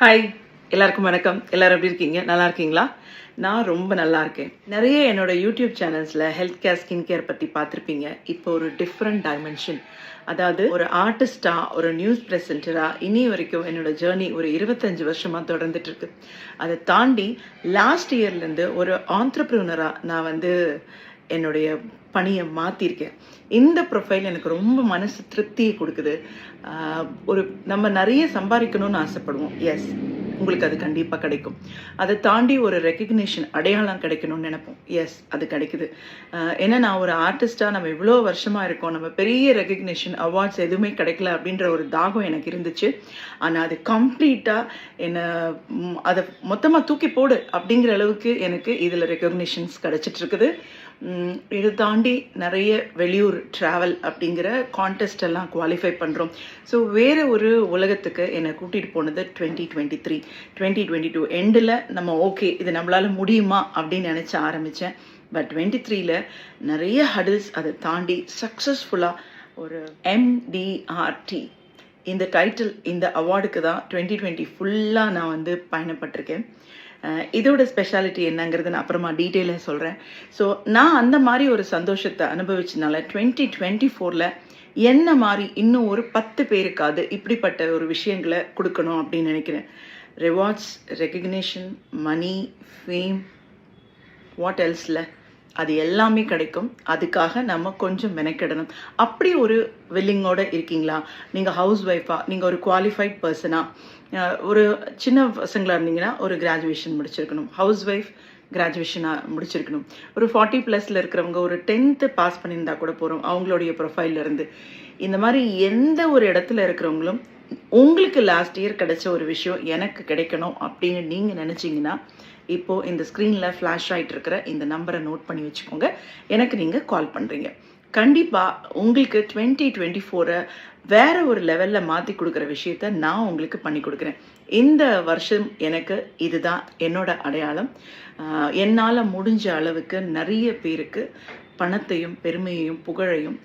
Hi எல்லாருக்கும் வணக்கம். எல்லாரும் எப்படி இருக்கீங்க? நல்லா இருக்கீங்களா? நான் ரொம்ப நல்லா இருக்கேன். நிறைய என்னோட யூடியூப் சேனல்ஸில் ஹெல்த் கேர் ஸ்கின் கேர் பற்றி பார்த்துருப்பீங்க. இப்போ ஒரு டிஃப்ரெண்ட் டைமென்ஷன் அதாவது ஒரு ஆர்டிஸ்டாக ஒரு நியூஸ் ப்ரெசென்டராக இனி வரைக்கும் என்னோட ஜேர்னி ஒரு இருபத்தஞ்சு வருஷமாக தொடர்ந்துட்டு இருக்கு. அதை தாண்டி லாஸ்ட் இயர்லேருந்து ஒரு ஆண்டர்ப்ரூனராக நான் வந்து என்னுடைய பணியை மாற்றிருக்கேன் இந்த ப்ரொஃபைல் எனக்கு ரொம்ப மனசு திருப்தியை கொடுக்குது. ஒரு நம்ம நிறைய சம்பாதிக்கணும்னு ஆசைப்படுவோம். எஸ் உங்களுக்கு அது கண்டிப்பாக கிடைக்கும். அதை தாண்டி ஒரு ரெக்கக்னிஷன் அடையாளம் கிடைக்கணும்னு நினைப்போம். எஸ் அது கிடைக்குது. ஏன்னா நான் ஒரு ஆர்டிஸ்டாக நம்ம இவ்வளோ வருஷமாக இருக்கோம். நம்ம பெரிய ரெக்கக்னிஷன் அவார்ட்ஸ் எதுவுமே கிடைக்கல அப்படின்ற ஒரு தாகம் எனக்கு இருந்துச்சு. ஆனால் அது கம்ப்ளீட்டாக என்னை அதை மொத்தமாக தூக்கி போடு அப்படிங்கிற அளவுக்கு எனக்கு இதில் ரெக்கக்னிஷன்ஸ் கிடச்சிட்ருக்குது இது தாண்டி நிறைய வெளியூர் ட்ராவல் அப்படிங்கிற கான்டெஸ்ட் எல்லாம் குவாலிஃபை பண்ணுறோம் ஸோ வேறு ஒரு உலகத்துக்கு என்னை கூட்டிகிட்டு போனது twenty twenty three twenty twenty two எண்டில் நம்ம ஓகே இது நம்மளால் முடியுமா அப்படின்னு நினச்ச ஆரம்பித்தேன் பட் டுவெண்ட்டி த்ரீல நிறைய ஹடில்ஸ் அதை தாண்டி சக்ஸஸ்ஃபுல்லாக ஒரு எம்டிஆர்டி இந்த டைட்டில் இந்த அவார்டுக்கு தான் டுவெண்ட்டி டுவெண்ட்டி ஃபுல்லாக நான் வந்து பயணப்பட்டிருக்கேன். இதோட ஸ்பெஷாலிட்டி என்னங்கிறது நான் அப்புறமா டீட்டெயிலாக சொல்கிறேன் ஸோ நான் அந்த மாதிரி ஒரு சந்தோஷத்தை அனுபவிச்சனால டுவெண்ட்டி டுவெண்ட்டி ஃபோரில் என்ன மாதிரி இன்னும் ஒரு பத்து பேருக்காவது இப்படிப்பட்ட ஒரு விஷயங்களை கொடுக்கணும் அப்படின்னு நினைக்கிறேன். Rewards recognition money fame what எல்ஸில் அது எல்லாமே கிடைக்கும். அதுக்காக நம்ம கொஞ்சம் மெனக்கெடணும். அப்படி ஒரு வில்லிங்கோட இருக்கீங்களா? நீங்கள் ஹவுஸ் ஒய்ஃபாக நீங்கள் ஒரு குவாலிஃபைட் பர்சனாக ஒரு சின்ன பசங்களாக இருந்தீங்கன்னா ஒரு கிராஜுவேஷன் முடிச்சிருக்கணும். ஹவுஸ் ஒய்ஃப் கிராஜுவேஷனாக முடிச்சிருக்கணும். ஒரு ஃபார்ட்டி ப்ளஸில் இருக்கிறவங்க ஒரு டென்த்து பாஸ் பண்ணியிருந்தா கூட போகிறோம் அவங்களுடைய ப்ரொஃபைல்லேருந்து இந்த மாதிரி எந்த ஒரு இடத்துல இருக்கிறவங்களும் உங்களுக்கு லாஸ்ட் இயர் கிடைச்ச ஒரு விஷயம் எனக்கு கிடைக்கணும் அப்படின்னு நீங்கள் நினச்சிங்கன்னா இப்போ இந்த ஸ்க்ரீனில் ஃப்ளாஷ் ஆயிட்டு இருக்கிற இந்த நம்பரை நோட் பண்ணி வச்சுக்கோங்க. எனக்கு நீங்கள் கால் பண்ணுறீங்க கண்டிப்பாக உங்களுக்கு டுவெண்ட்டி டுவெண்ட்டி ஃபோரை வேற ஒரு லெவலில் மாற்றி கொடுக்குற விஷயத்த நான் உங்களுக்கு பண்ணி கொடுக்குறேன். இந்த வருஷம் எனக்கு இதுதான் என்னோட அடையாளம். என்னால் முடிஞ்ச அளவுக்கு நிறைய பேருக்கு பணத்தையும் பெருமையையும் புகழையும்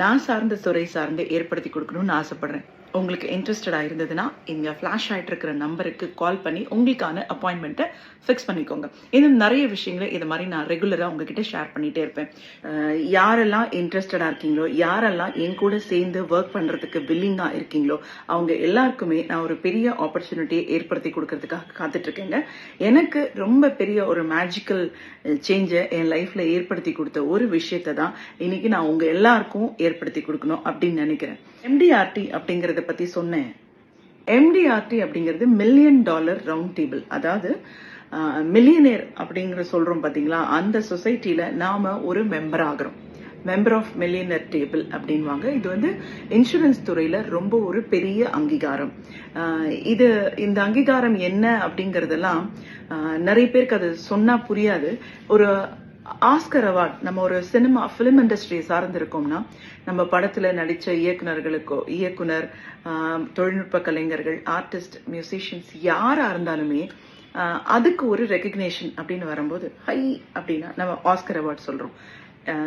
நான் சார்ந்த துறை சார்ந்து ஏற்படுத்தி கொடுக்கணும்னு ஆசைப்படுறேன். உங்களுக்கு இன்ட்ரெஸ்டடாக இருந்ததுன்னா இங்கே ஃப்ளாஷ் ஆகிட்டு இருக்கிற நம்பருக்கு கால் பண்ணி உங்களுக்கான அப்பாயின்மெண்ட்டை ஃபிக்ஸ் பண்ணிக்கோங்க. இன்னும் நிறைய விஷயங்களை இது மாதிரி நான் ரெகுலராக உங்ககிட்ட ஷேர் பண்ணிகிட்டே இருப்பேன். யாரெல்லாம் இன்ட்ரெஸ்டடாக இருக்கீங்களோ யாரெல்லாம் என் கூட சேர்ந்து ஒர்க் பண்ணுறதுக்கு வில்லிங்காக இருக்கீங்களோ அவங்க எல்லாருக்குமே நான் ஒரு பெரிய ஆப்பர்ச்சுனிட்டியை ஏற்படுத்தி கொடுக்கறதுக்காக காத்துட்ருக்கேங்க எனக்கு ரொம்ப பெரிய ஒரு மேஜிக்கல் சேஞ்சை என் லைஃப்பில் ஏற்படுத்தி கொடுத்த ஒரு விஷயத்தை தான் இன்னைக்கு நான் உங்கள் எல்லாருக்கும் ஏற்படுத்தி கொடுக்கணும் அப்படின்னு நினைக்கிறேன். எம்டிஆர்டி அப்படிங்கிறத பற்றி சொன்னேன். எம்டிஆர்டி அப்படிங்கிறது மில்லியன் டாலர் ரவுண்ட் டேபிள் அதாவது மில்லியனேர் அப்படிங்கிற சொல்றோம் பாத்தீங்களா? அந்த சொசைட்டில நாம ஒரு மெம்பர் ஆகிறோம். மெம்பர் ஆஃப் மில்லியனர் டேபிள் அப்படின்வாங்க. இது வந்து இன்சூரன்ஸ் துறையில ரொம்ப ஒரு பெரிய அங்கீகாரம். இது இந்த அங்கீகாரம் என்ன அப்படிங்கறதெல்லாம் நிறைய பேருக்கு அது சொன்னா புரியாது. ஒரு ஆஸ்கர் அவார்ட் நம்ம ஒரு சினிமா ஃபிலிம் இண்டஸ்ட்ரி சார்ந்திருக்கோம்னா நம்ம படத்துல நடித்த இயக்குனர்களுக்கோ இயக்குனர் தொழில்நுட்ப கலைஞர்கள் ஆர்டிஸ்ட் மியூசிஷியன்ஸ் யாரா இருந்தாலுமே அதுக்கு ஒரு ரெக்கக்னேஷன் அப்படின்னு வரும்போது ஹை அப்படின்னா நம்ம ஆஸ்கர் அவார்ட் சொல்றோம்.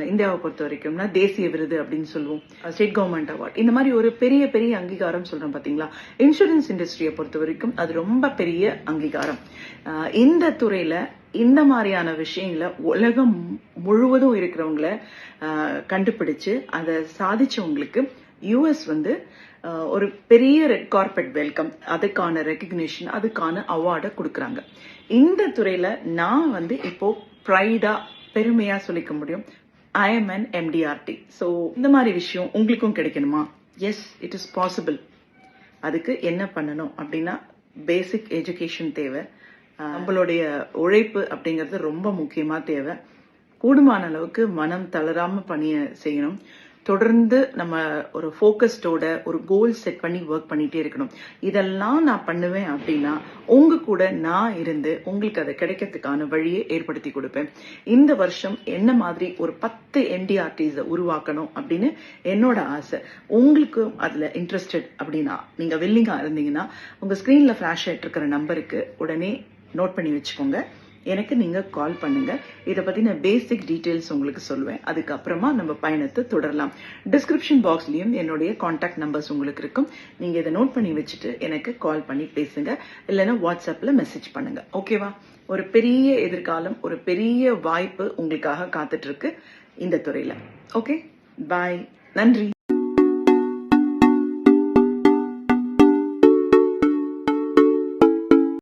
இந்தியாவை பொறுத்த வரைக்கும்னா தேசிய விருது அப்படின்னு சொல்லுவோம். ஸ்டேட் கவர்மெண்ட் அவார்ட் இந்த மாதிரி ஒரு பெரிய பெரிய அங்கீகாரம் சொல்றோம் பாத்தீங்களா? இன்சூரன்ஸ் இண்டஸ்ட்ரியை பொறுத்த வரைக்கும் அது ரொம்ப பெரிய அங்கீகாரம். இந்த துறையில இந்த மாதிரியான விஷயங்களை உலகம் முழுவதும் இருக்கிறவங்கள கண்டுபிடிச்சு அதை சாதிச்சவங்களுக்கு யூஎஸ் வந்து ஒரு பெரிய ரெட் வெல்கம் அதுக்கான ரெக்கக்னிஷன் அதுக்கான அவார்டை கொடுக்குறாங்க. இந்த துறையில நான் வந்து இப்போ ப்ரைடா பெருமையா சொல்லிக்க முடியும். I am an MDRT so இந்த மாதிரி விஷயம் உங்களுக்கும் கிடைக்கணுமா? எஸ் இட் இஸ் பாசிபிள் அதுக்கு என்ன பண்ணணும் அப்படின்னா பேசிக் எஜுகேஷன் தேவை. நம்மளுடைய உழைப்பு அப்படிங்கிறது ரொம்ப முக்கியமாக தேவை. கூடுமான அளவுக்கு மனம் தளராமல் பணியை செய்யணும். தொடர்ந்து நம்ம ஒரு ஃபோக்கஸ்டோட ஒரு கோல் செட் பண்ணி ஒர்க் பண்ணிட்டே இருக்கணும். இதெல்லாம் நான் பண்ணுவேன் அப்படின்னா உங்க கூட நான் இருந்து உங்களுக்கு அதை கிடைக்கிறதுக்கான வழியை ஏற்படுத்தி கொடுப்பேன். இந்த வருஷம் என்ன மாதிரி ஒரு பத்து என்டிஆர்டிஸை உருவாக்கணும் அப்படின்னு என்னோட ஆசை. உங்களுக்கு அதுல இன்ட்ரெஸ்டட் அப்படின்னா நீங்க வில்லிங்கா இருந்தீங்கன்னா உங்க ஸ்கிரீன்ல ஃபிளாஷ் ஆயிட்டு இருக்கிற நம்பருக்கு உடனே நோட் பண்ணி வச்சுக்கோங்க. எனக்கு நீங்கள் கால் பண்ணுங்க. இதை பற்றின பேசிக் டீட்டெயில்ஸ் உங்களுக்கு சொல்லுவேன். அதுக்கப்புறமா நம்ம பயணத்தை தொடரலாம். டிஸ்கிரிப்ஷன் பாக்ஸ்லேயும் என்னுடைய காண்டாக்ட் நம்பர்ஸ் உங்களுக்கு இருக்கும். நீங்கள் இதை நோட் பண்ணி வச்சுட்டு எனக்கு கால் பண்ணி பேசுங்க. இல்லைன்னா வாட்ஸ்அப்பில் மெசேஜ் பண்ணுங்க. ஓகேவா ஒரு பெரிய எதிர்காலம் ஒரு பெரிய வாய்ப்பு உங்களுக்காக காத்துட்டு இருக்கு இந்த துறையில். ஓகே பாய் நன்றி.